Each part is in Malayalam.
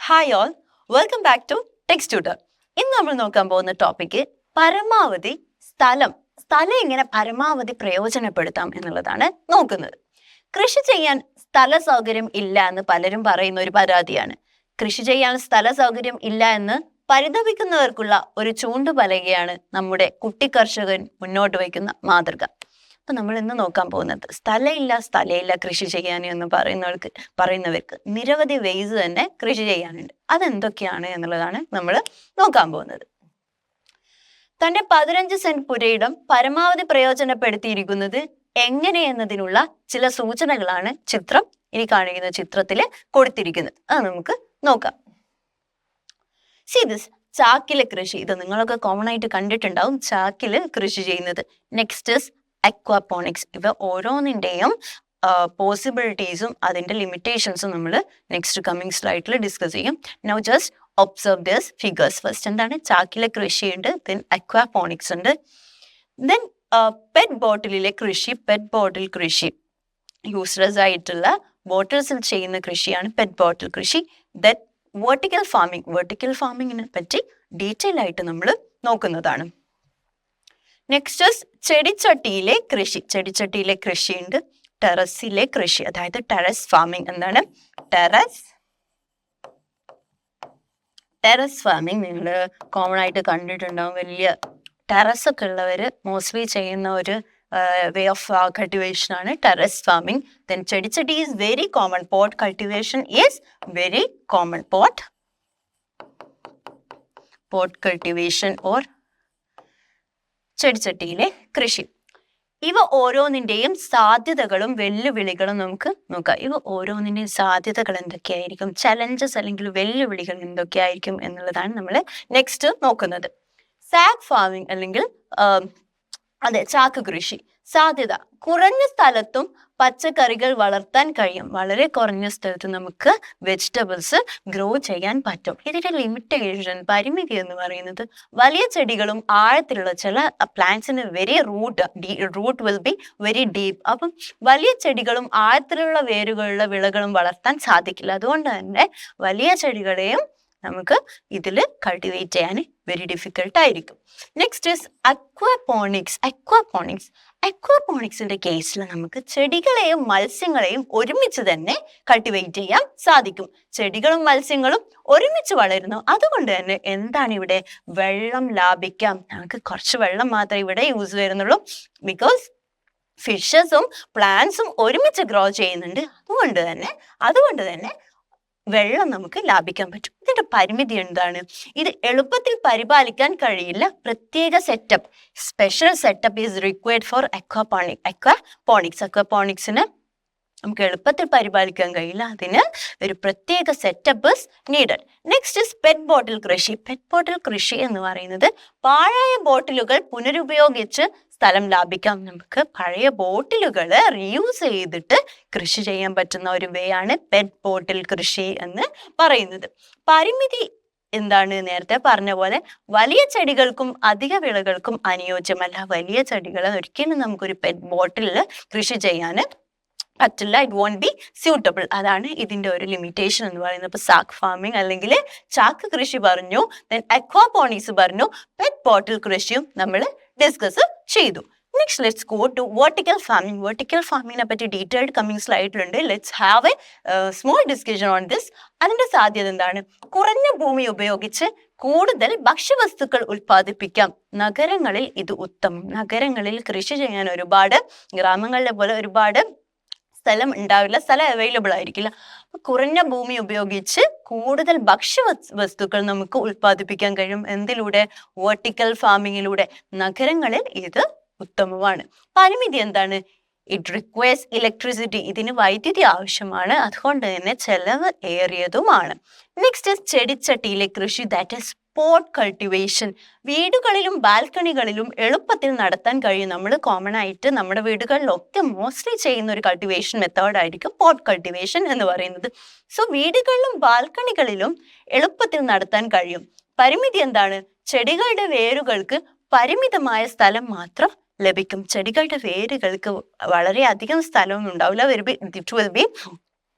Hi all welcome back to techs tutor ഇന്ന് നമ്മൾ നോക്കാൻ പോകുന്ന ടോപ്പിക്ക് പരമാവധി സ്ഥലം. സ്ഥലം എങ്ങനെ പരമാവധി പ്രയോജനപ്പെടുത്താം എന്നുള്ളതാണ് നോക്കുന്നത്. കൃഷി ചെയ്യാൻ സ്ഥല സൗകര്യം ഇല്ല എന്ന് പലരും പറയുന്ന ഒരു പരാതിയാണ്. കൃഷി ചെയ്യാൻ സ്ഥല സൗകര്യം ഇല്ല എന്ന് പരിതപിക്കുന്നവർക്കുള്ള ഒരു ചൂണ്ടുപലകയാണ് നമ്മുടെ കുട്ടി കർഷകൻ മുന്നോട്ട് വയ്ക്കുന്ന മാതൃക. അപ്പൊ നമ്മൾ ഇന്ന് നോക്കാൻ പോകുന്നത് സ്ഥലമില്ല സ്ഥലമില്ല കൃഷി ചെയ്യാൻ എന്ന് പറയുന്നവർക്ക് പറയുന്നവർക്ക് നിരവധി വെയ്സ് തന്നെ കൃഷി ചെയ്യാനുണ്ട്. അതെന്തൊക്കെയാണ് എന്നുള്ളതാണ് നമ്മൾ നോക്കാൻ പോകുന്നത്. തന്റെ പതിനഞ്ച് സെന്റ് പുരയിടം പരമാവധി പ്രയോജനപ്പെടുത്തിയിരിക്കുന്നത് എങ്ങനെ എന്നതിനുള്ള ചില സൂചനകളാണ് ചിത്രം ഇനി കാണിക്കുന്ന ചിത്രത്തിൽ കൊടുത്തിരിക്കുന്നത്. അത് നമുക്ക് നോക്കാം. സി ദിസ് ചാക്കിലെ കൃഷി. ഇത് നിങ്ങളൊക്കെ കോമൺ ആയിട്ട് കണ്ടിട്ടുണ്ടാവും ചാക്കിൽ കൃഷി ചെയ്യുന്നത്. നെക്സ്റ്റ് അക്വാപോണിക്സ് ഇവ ഓരോന്നിന്റെയും പോസിബിലിറ്റീസും അതിന്റെ ലിമിറ്റേഷൻസും നമ്മൾ നെക്സ്റ്റ് കമ്മിങ് സ്ലൈഡിൽ ഡിസ്കസ് ചെയ്യും. Now just observe this figures first എന്താണ്? ചാക്കിലെ കൃഷിയുണ്ട് ദെൻ അക്വാപോണിക്സ് ഉണ്ട്. ദെൻ പെറ്റ് ബോട്ടിലിലെ കൃഷി പെറ്റ് ബോട്ടിൽ കൃഷി. യൂസ്ലെസ് ആയിട്ടുള്ള ബോട്ടിൽസിൽ ചെയ്യുന്ന കൃഷിയാണ് പെറ്റ് ബോട്ടിൽ കൃഷി. ദറ്റ് വെർട്ടിക്കൽ ഫാമിംഗ് വെർട്ടിക്കൽ ഫാമിങ്ങിനെ പറ്റി ഡീറ്റെയിൽ ആയിട്ട് നമ്മൾ നോക്കുന്നതാണ്. നെക്സ്റ്റ് ചെടിച്ചട്ടിയിലെ കൃഷി. ചെടിച്ചട്ടിയിലെ കൃഷിയുണ്ട്. ടെറസിലെ കൃഷി. അതായത് ടെറസ് ഫാമിംഗ് എന്താണ് ടെറസ്. ടെറസ് ഫാമിംഗ് നിങ്ങൾ കോമൺ ആയിട്ട് കണ്ടിട്ടുണ്ടാവും. വലിയ ടെറസ് ഒക്കെ ഉള്ളവർ മോസ്റ്റ്ലി ചെയ്യുന്ന ഒരു വേ ഓഫ് കൾട്ടിവേഷൻ ആണ് ടെറസ് ഫാമിംഗ്. ദെൻ ചെടിച്ചട്ടി is very common pot cultivation is very common pot pot cultivation or ചെടിച്ചട്ടിയിലെ കൃഷി. ഇവ ഓരോന്നിന്റെയും സാധ്യതകളും വെല്ലുവിളികളും നമുക്ക് നോക്കാം. ഇവ ഓരോന്നിന്റെയും സാധ്യതകൾ എന്തൊക്കെയായിരിക്കും? ചലഞ്ചസ് അല്ലെങ്കിൽ വെല്ലുവിളികൾ എന്തൊക്കെയായിരിക്കും എന്നുള്ളതാണ് നമ്മൾ നെക്സ്റ്റ് നോക്കുന്നത്. സാഗ് ഫാമിംഗ് അല്ലെങ്കിൽ അതെ ചാക്ക് കൃഷി. സാധ്യത. കുറഞ്ഞ സ്ഥലത്തും പച്ചക്കറികൾ വളർത്താൻ കഴിയും. വളരെ കുറഞ്ഞ സ്ഥലത്ത് നമുക്ക് വെജിറ്റബിൾസ് ഗ്രോ ചെയ്യാൻ പറ്റും. ഇതിന്റെ ലിമിറ്റേഷൻ പരിമിതി എന്ന് പറയുന്നത് വലിയ ചെടികളും ആഴത്തിലുള്ള ചില പ്ലാന്റ്സിന് very root root will be very deep അപ്പം വലിയ ചെടികളും ആഴത്തിലുള്ള വേരുകളുള്ള വിളകളും വളർത്താൻ സാധിക്കില്ല. അതുകൊണ്ട് തന്നെ വലിയ ചെടികളെയും നമുക്ക് ഇതിൽ കൾട്ടിവേറ്റ് ചെയ്യാൻ വെരി ഡിഫിക്കൽട്ട് ആയിരിക്കും. നെക്സ്റ്റ് ഇസ് അക്വാപോണിക്സ് അക്വാപോണിക്സ് അക്വാപോണിക്സിന്റെ കേസിൽ നമുക്ക് ചെടികളെയും മത്സ്യങ്ങളെയും ഒരുമിച്ച് തന്നെ കൾട്ടിവേറ്റ് ചെയ്യാൻ സാധിക്കും. ചെടികളും മത്സ്യങ്ങളും ഒരുമിച്ച് വളരുന്നു. അതുകൊണ്ട് തന്നെ എന്താണ് ഇവിടെ വെള്ളം ലാഭിക്കാം? നമുക്ക് കുറച്ച് വെള്ളം മാത്രമേ ഇവിടെ യൂസ് വരുന്നുള്ളൂ. ബിക്കോസ് ഫിഷസും പ്ലാന്റ്സും ഒരുമിച്ച് ഗ്രോ ചെയ്യുന്നുണ്ട്. അതുകൊണ്ട് തന്നെ അതുകൊണ്ട് തന്നെ വെള്ളം നമുക്ക് ലാഭിക്കാൻ പറ്റും. ഇതിന്റെ പരിമിതി എന്താണ്? ഇത് എളുപ്പത്തിൽ പരിപാലിക്കാൻ കഴിയില്ല. പ്രത്യേക setup special setup is required for aquaponic aquaponics അക്വാപോണിക്സിന് നമുക്ക് എളുപ്പത്തിൽ പരിപാലിക്കാൻ കഴിയില്ല. അതിന് ഒരു പ്രത്യേക setup needed next is PET bottle കൃഷി. പെറ്റ് ബോട്ടിൽ കൃഷി എന്ന് പറയുന്നത് പാഴായ ബോട്ടിലുകൾ പുനരുപയോഗിച്ച് സ്ഥലം ലാഭിക്കാം നമുക്ക് പഴയ ബോട്ടിലുകൾ റീയൂസ് ചെയ്തിട്ട് കൃഷി ചെയ്യാൻ പറ്റുന്ന ഒരു വേ ആണ് പെറ്റ് ബോട്ടിൽ കൃഷി എന്ന് പറയുന്നത്. പരിമിതി എന്താണ് നേരത്തെ പറഞ്ഞ പോലെ വലിയ ചെടികൾക്കും അധിക വിളകൾക്കും അനുയോജ്യമല്ല. വലിയ ചെടികൾ ഒരിക്കലും നമുക്കൊരു പെറ്റ് ബോട്ടിലിൽ കൃഷി ചെയ്യാൻ പറ്റില്ല. ഇറ്റ് വോണ്ട് ബി സ്യൂട്ടബിൾ അതാണ് ഇതിന്റെ ഒരു ലിമിറ്റേഷൻ എന്ന് പറയുന്നത്. ഇപ്പൊ സാക്ക് ഫാമിംഗ് അല്ലെങ്കിൽ ചാക്ക് കൃഷി പറഞ്ഞു ദെൻ അക്വാപോണിക്സ് പറഞ്ഞു പെറ്റ് ബോട്ടിൽ കൃഷിയും നമ്മൾ ഡിസ്കസ് ചെയ്തു. Next let's go to vertical farming vertical ഫാമിങ്ങിനെ പറ്റി detailed coming സ്ലൈഡിലുണ്ട് let's have a small discussion on this അതിന്റെ സാധ്യത എന്താണ്? കുറഞ്ഞ ഭൂമി ഉപയോഗിച്ച് കൂടുതൽ ഭക്ഷ്യവസ്തുക്കൾ ഉൽപ്പാദിപ്പിക്കാം. നഗരങ്ങളിൽ ഇത് ഉത്തമം. നഗരങ്ങളിൽ കൃഷി ചെയ്യാൻ ഒരുപാട് ഗ്രാമങ്ങളിലെ പോലെ ഒരുപാട് സ്ഥലം ഉണ്ടാവില്ല സ്ഥലം അവൈലബിൾ ആയിരിക്കില്ല. കുറഞ്ഞ ഭൂമി ഉപയോഗിച്ച് കൂടുതൽ ഭക്ഷ്യ വസ്തുക്കൾ നമുക്ക് ഉത്പാദിപ്പിക്കാൻ കഴിയും. എന്തിലൂടെ? വെർട്ടിക്കൽ ഫാമിങ്ങിലൂടെ നഗരങ്ങളിൽ ഇത് ഉത്തമമാണ്. പരിമിതി എന്താണ്? ഇറ്റ് റിക്വയർസ് ഇലക്ട്രിസിറ്റി ഇതിന് വൈദ്യുതി ആവശ്യമാണ്. അതുകൊണ്ട് തന്നെ ചെലവ് ഏറിയതുമാണ്. നെക്സ്റ്റ് ചെടിച്ചട്ടിയിലെ കൃഷി. ദാറ്റ് ഇസ് സ്പോട്ട് കൾട്ടിവേഷൻ വീടുകളിലും ബാൽക്കണികളിലും എളുപ്പത്തിൽ നടത്താൻ കഴിയും. നമ്മൾ കോമൺ ആയിട്ട് നമ്മുടെ വീടുകളിലൊക്കെ മോസ്റ്റ്ലി ചെയ്യുന്ന ഒരു കൾട്ടിവേഷൻ മെത്തേഡായിരിക്കും പോട്ട് കൾട്ടിവേഷൻ എന്ന് പറയുന്നത്. സോ വീടുകളിലും ബാൽക്കണികളിലും എളുപ്പത്തിൽ നടത്താൻ കഴിയും. പരിമിതി എന്താണ്? ചെടികളുടെ വേരുകൾക്ക് പരിമിതമായ സ്ഥലം മാത്രം ലഭിക്കും. ചെടികളുടെ വേരുകൾക്ക് വളരെയധികം സ്ഥലമൊന്നും ഉണ്ടാവില്ല. It will be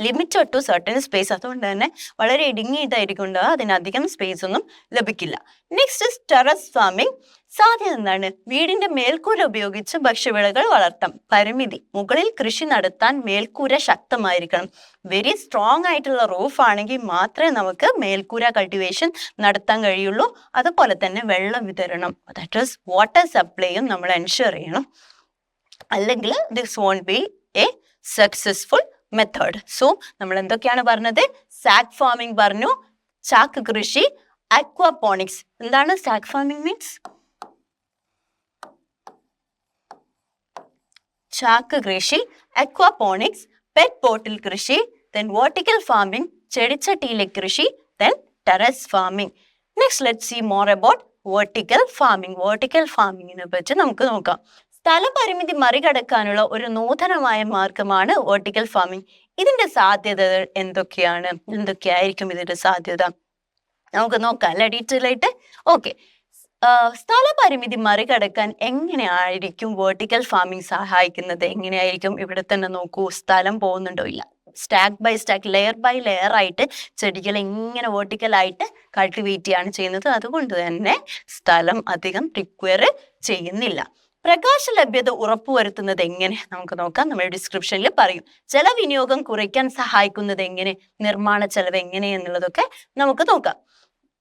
limited to certain space അതുകൊണ്ട് തന്നെ വളരെ ഇടുങ്ങി ഉണ്ടാവുക അതിനധികം സ്പേസ് ഒന്നും ലഭിക്കില്ല. നെക്സ്റ്റ് ടെറസ് ഫാമിംഗ് സാധ്യത എന്താണ്? വീടിന്റെ മേൽക്കൂര ഉപയോഗിച്ച് ഭക്ഷ്യവിളകൾ വളർത്താം. പരിമിതി. മുകളിൽ കൃഷി നടത്താൻ മേൽക്കൂര ശക്തമായിരിക്കണം. വെരി സ്ട്രോങ് ആയിട്ടുള്ള റൂഫ് ആണെങ്കിൽ മാത്രമേ നമുക്ക് മേൽക്കൂര കൾട്ടിവേഷൻ നടത്താൻ കഴിയുള്ളൂ. അതുപോലെ തന്നെ വെള്ളം വിതരണം. ദാറ്റ് ഈസ് വാട്ടർ സപ്ലൈയും നമ്മൾ എൻഷുർ ചെയ്യണം. അല്ലെങ്കിൽ this won't be a successful method so നമ്മൾ എന്തൊക്കെയാണ് പറഞ്ഞത്? സാക്ക് ഫാമിംഗ് പറഞ്ഞു. ചാക്ക് കൃഷി അക്വാപോണിക്സ് എന്താണ് സാക്ക് ഫാമിംഗ് മീൻസ് ചാക്ക് കൃഷി അക്വാപോണിക്സ് പെറ്റ് ബോട്ടിൽ കൃഷി ദെൻ വേർട്ടിക്കൽ ഫാമിംഗ് ചെടിച്ചട്ടിയിലെ കൃഷി then terrace farming next let see more about vertical farming vertical ഫാമിങ്ങിനെ പറ്റി നമുക്ക് നോക്കാം. സ്ഥലപരിമിതി മറികടക്കാനുള്ള ഒരു നൂതനമായ മാർഗമാണ് വെർട്ടിക്കൽ ഫാമിംഗ് ഇതിന്റെ സാധ്യതകൾ എന്തൊക്കെയാണ്? എന്തൊക്കെയായിരിക്കും ഇതിന്റെ സാധ്യത? നമുക്ക് നോക്കാം അല്ലെ? ഡീറ്റെയിൽ ആയിട്ട്. ഓക്കെ സ്ഥലപരിമിതി മറികടക്കാൻ എങ്ങനെയായിരിക്കും വേർട്ടിക്കൽ ഫാമിംഗ് സഹായിക്കുന്നത്? എങ്ങനെയായിരിക്കും ഇവിടെ തന്നെ നോക്കൂ സ്ഥലം പോകുന്നുണ്ടോ ഇല്ല? Stack by stack layer by layer ആയിട്ട് ചെടികൾ ഇങ്ങനെ വേർട്ടിക്കലായിട്ട് കൾട്ടിവേറ്റ് ചെയ്യാണ് ചെയ്യുന്നത്. അതുകൊണ്ട് തന്നെ സ്ഥലം അധികം റിക്വയർ ചെയ്യുന്നില്ല. പ്രകാശ ലഭ്യത ഉറപ്പുവരുത്തുന്നത് എങ്ങനെ? നമുക്ക് നോക്കാം. നമ്മുടെ ഡിസ്ക്രിപ്ഷനിൽ പറയും. ജലവിനിയോഗം കുറയ്ക്കാൻ സഹായിക്കുന്നത് എങ്ങനെ? നിർമ്മാണ ചെലവ് എങ്ങനെ എന്നുള്ളതൊക്കെ നമുക്ക് നോക്കാം.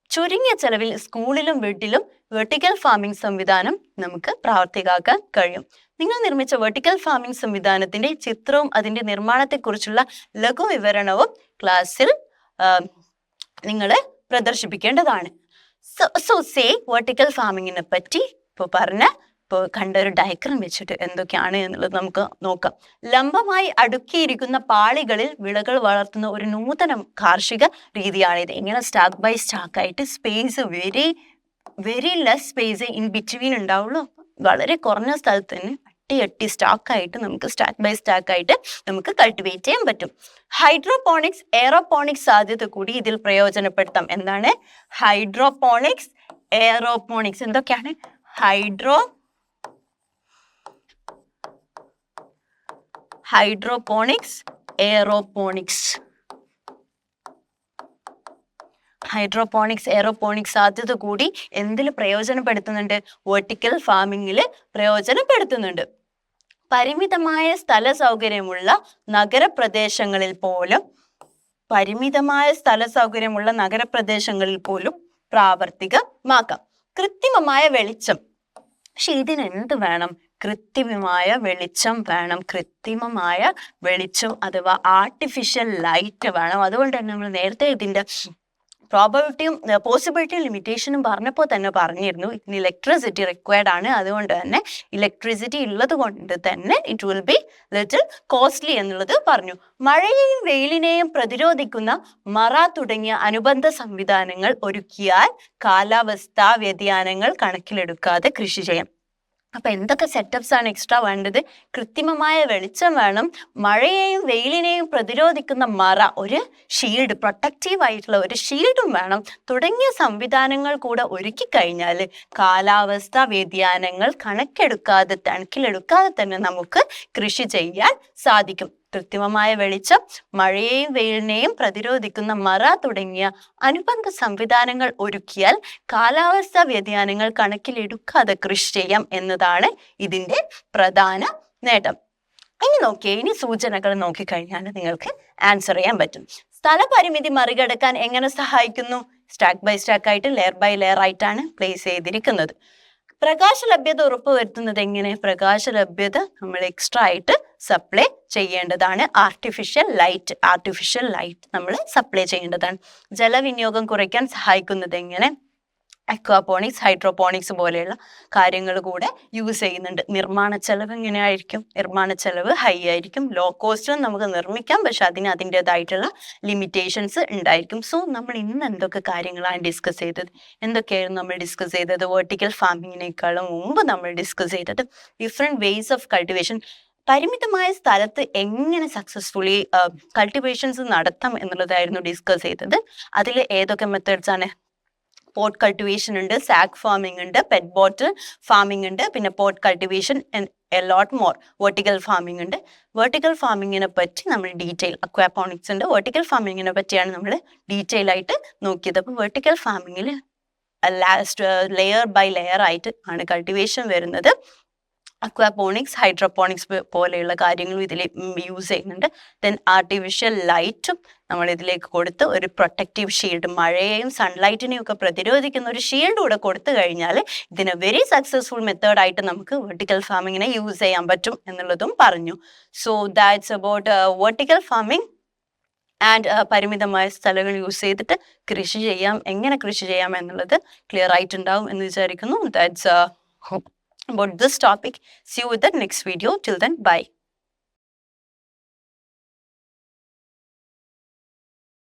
ചുരുങ്ങിയ ചെലവിൽ സ്കൂളിലും വീട്ടിലും വെർട്ടിക്കൽ ഫാമിംഗ് സംവിധാനം നമുക്ക് പ്രാവർത്തികമാക്കാൻ കഴിയും. നിങ്ങൾ നിർമ്മിച്ച വെർട്ടിക്കൽ ഫാമിംഗ് സംവിധാനത്തിന്റെ ചിത്രവും അതിന്റെ നിർമ്മാണത്തെക്കുറിച്ചുള്ള ലഘു വിവരണവും ക്ലാസ്സിൽ നിങ്ങൾ പ്രദർശിപ്പിക്കേണ്ടതാണ്. സോ സോ സേ വെർട്ടിക്കൽ ഫാമിങ്ങിനെ പറ്റി ഇപ്പോൾ പറഞ്ഞ ഇപ്പോൾ കണ്ട ഒരു ഡയഗ്രം വെച്ചിട്ട് എന്തൊക്കെയാണ് എന്നുള്ളത് നമുക്ക് നോക്കാം. ലംബമായി അടുക്കിയിരിക്കുന്ന പാളികളിൽ വിളകൾ വളർത്തുന്ന ഒരു നൂതന കാർഷിക രീതിയാണിത്. ഇങ്ങനെ സ്റ്റാക്ക് ബൈ സ്റ്റാക്ക് ആയിട്ട് space very very less space in between ഉണ്ടാവുള്ളൂ. വളരെ കുറഞ്ഞ സ്ഥലത്ത് തന്നെ അട്ടി അട്ടി സ്റ്റാക്കായിട്ട് നമുക്ക് സ്റ്റാക്ക് ബൈ സ്റ്റാക്ക് ആയിട്ട് നമുക്ക് കൾട്ടിവേറ്റ് ചെയ്യാൻ പറ്റും. ഹൈഡ്രോപോണിക്സ് എയറോപോണിക്സ് സാധ്യത കൂടി ഇതിൽ പ്രയോജനപ്പെടുത്താം. എന്താണ്? ഹൈഡ്രോപോണിക്സ് എയറോപോണിക്സ് എന്തൊക്കെയാണ്? Hydro hydroponics aeroponics hydroponics aeroponics സാധ്യത കൂടി എന്തിൽ പ്രയോജനപ്പെടുത്തുന്നുണ്ട്? വെർട്ടിക്കൽ ഫാമിങ്ങിൽ പ്രയോജനപ്പെടുത്തുന്നുണ്ട്. പരിമിതമായ സ്ഥല സൗകര്യമുള്ള നഗരപ്രദേശങ്ങളിൽ പോലും പരിമിതമായ സ്ഥല സൗകര്യമുള്ള നഗരപ്രദേശങ്ങളിൽ പോലും പ്രാവർത്തികമാക്കാം. കൃത്രിമമായ വെളിച്ചം. പക്ഷെ ഇതിനെന്ത് വേണം? കൃത്രിമമായ വെളിച്ചം വേണം. കൃത്രിമമായ വെളിച്ചം അഥവാ ആർട്ടിഫിഷ്യൽ ലൈറ്റ് വേണം. അതുകൊണ്ട് തന്നെ നമ്മൾ നേരത്തെ ഇതിന്റെ പ്രോബബിലിറ്റിയും പോസിബിലിറ്റിയും ലിമിറ്റേഷനും പറഞ്ഞപ്പോൾ തന്നെ പറഞ്ഞിരുന്നു. ഇതിന് ഇലക്ട്രിസിറ്റി റിക്വയർഡ് ആണ്. അതുകൊണ്ട് തന്നെ ഇലക്ട്രിസിറ്റി ഉള്ളത് കൊണ്ട് തന്നെ it will be little costly എന്നുള്ളത് പറഞ്ഞു. മഴയെയും വെയിലിനെയും പ്രതിരോധിക്കുന്ന മറ തുടങ്ങിയ അനുബന്ധ സംവിധാനങ്ങൾ ഒരുക്കിയാൽ കാലാവസ്ഥാ വ്യതിയാനങ്ങൾ കണക്കിലെടുക്കാതെ കൃഷി ചെയ്യാം. അപ്പൊ എന്തൊക്കെ സെറ്റപ്സ് ആണ് എക്സ്ട്രാ വേണ്ടത്? കൃത്രിമമായ വെളിച്ചം വേണം. മഴയെയും വെയിലിനെയും പ്രതിരോധിക്കുന്ന മറ ഒരു ഷീൽഡ് പ്രൊട്ടക്റ്റീവ് ആയിട്ടുള്ള ഒരു ഷീൽഡും വേണം. തുടങ്ങിയ സംവിധാനങ്ങൾ കൂടെ ഒരുക്കി കഴിഞ്ഞാൽ കാലാവസ്ഥ വ്യതിയാനങ്ങൾ കണക്കെടുക്കാതെ കണക്കിലെടുക്കാതെ തന്നെ നമുക്ക് കൃഷി ചെയ്യാൻ സാധിക്കും. കൃത്രിമമായ വെളിച്ചം മഴയെയും വെയിലിനെയും പ്രതിരോധിക്കുന്ന മറ തുടങ്ങിയ അനുബന്ധ സംവിധാനങ്ങൾ ഒരുക്കിയാൽ കാലാവസ്ഥാ വ്യതിയാനങ്ങൾ കണക്കിലെടുക്കാതെ കൃഷി ചെയ്യാം എന്നതാണ് ഇതിന്റെ പ്രധാന നേട്ടം. ഇനി നോക്കിയേ ഇനി സൂചനകൾ നോക്കിക്കഴിഞ്ഞാൽ നിങ്ങൾക്ക് ആൻസർ ചെയ്യാൻ പറ്റും. സ്ഥലപരിമിതി മറികടക്കാൻ എങ്ങനെ സഹായിക്കുന്നു? സ്റ്റാക്ക് ബൈ സ്റ്റാക്ക് ആയിട്ട് ലെയർ ബൈ ലെയർ ആയിട്ടാണ് പ്ലേസ് ചെയ്തിരിക്കുന്നത്. പ്രകാശ ലഭ്യത ഉറപ്പുവരുത്തുന്നത് എങ്ങനെ? പ്രകാശ ലഭ്യത നമ്മൾ എക്സ്ട്രാ ആയിട്ട് സപ്ലൈ ചെയ്യേണ്ടതാണ്. ആർട്ടിഫിഷ്യൽ ലൈറ്റ് ആർട്ടിഫിഷ്യൽ ലൈറ്റ് നമ്മൾ സപ്ലൈ ചെയ്യേണ്ടതാണ്. ജലവിനിയോഗം കുറയ്ക്കാൻ സഹായിക്കുന്നത് എങ്ങനെ? അക്വാപോണിക്സ് ഹൈഡ്രോപോണിക്സ് പോലെയുള്ള കാര്യങ്ങൾ കൂടെ യൂസ് ചെയ്യുന്നുണ്ട്. നിർമ്മാണ ചെലവ് എങ്ങനെയായിരിക്കും? നിർമ്മാണ ചെലവ് ഹൈ ആയിരിക്കും. ലോ കോസ്റ്റും നമുക്ക് നിർമ്മിക്കാം. പക്ഷെ അതിന് അതിന്റെതായിട്ടുള്ള ലിമിറ്റേഷൻസ് ഉണ്ടായിരിക്കും. സോ നമ്മൾ ഇന്ന് എന്തൊക്കെ കാര്യങ്ങളാണ് ഡിസ്കസ് ചെയ്തത്? എന്തൊക്കെയായിരുന്നു നമ്മൾ ഡിസ്കസ് ചെയ്തത്? വെർട്ടിക്കൽ ഫാമിങ്ങിനേക്കാളും മുമ്പ് നമ്മൾ ഡിസ്കസ് ചെയ്തത് ഡിഫറെന്റ് വേസ് ഓഫ് കൾട്ടിവേഷൻ പരിമിതമായ സ്ഥലത്ത് എങ്ങനെ സക്സസ്ഫുള്ളി കൾട്ടിവേഷൻസ് നടത്താം എന്നുള്ളതായിരുന്നു ഡിസ്കസ് ചെയ്തത്. അതിൽ ഏതൊക്കെ മെത്തേഡ്സ് ആണ്? പോട്ട് കൾട്ടിവേഷൻ ഉണ്ട് സാക്ക് ഫാമിംഗ് ഉണ്ട് പെറ്റ് ബോട്ട് ഫാമിംഗ് ഉണ്ട് പിന്നെ pot cultivation a lot more vertical farming ഉണ്ട്. വെർട്ടിക്കൽ ഫാമിങ്ങിനെ പറ്റി നമ്മൾ ഡീറ്റെയിൽ അക്വാപോണിക്സ് ഉണ്ട്. വെർട്ടിക്കൽ ഫാമിങ്ങിനെ പറ്റിയാണ് നമ്മൾ ഡീറ്റെയിൽ ആയിട്ട് നോക്കിയത്. അപ്പോൾ വെർട്ടിക്കൽ ഫാമിങ്ങിൽ ലാസ്റ്റ് ലെയർ ബൈ ലെയർ ആയിട്ട് ആണ് കൾട്ടിവേഷൻ വരുന്നത്. അക്വാപോണിക്സ് ഹൈഡ്രോപോണിക്സ് പോലെയുള്ള കാര്യങ്ങളും ഇതിൽ യൂസ് ചെയ്യുന്നുണ്ട്. ദെൻ ആർട്ടിഫിഷ്യൽ ലൈറ്റും നമ്മൾ ഇതിലേക്ക് കൊടുത്ത് ഒരു പ്രൊട്ടക്റ്റീവ് ഷീൽഡ് മഴയെയും സൺലൈറ്റിനെയും ഒക്കെ പ്രതിരോധിക്കുന്ന ഒരു ഷീൽഡ് കൂടെ കൊടുത്തു കഴിഞ്ഞാൽ ഇതിന് വെരി സക്സസ്ഫുൾ മെത്തേഡായിട്ട് നമുക്ക് വെർട്ടിക്കൽ ഫാമിങ്ങിനെ യൂസ് ചെയ്യാൻ പറ്റും എന്നുള്ളതും പറഞ്ഞു. So that's about vertical farming and പരിമിതമായ സ്ഥലങ്ങൾ യൂസ് ചെയ്തിട്ട് കൃഷി ചെയ്യാം. എങ്ങനെ കൃഷി ചെയ്യാം എന്നുള്ളത് ക്ലിയർ ആയിട്ടുണ്ടാവും എന്ന് വിചാരിക്കുന്നു. That's about this topic. See you with the next video. Till then, bye.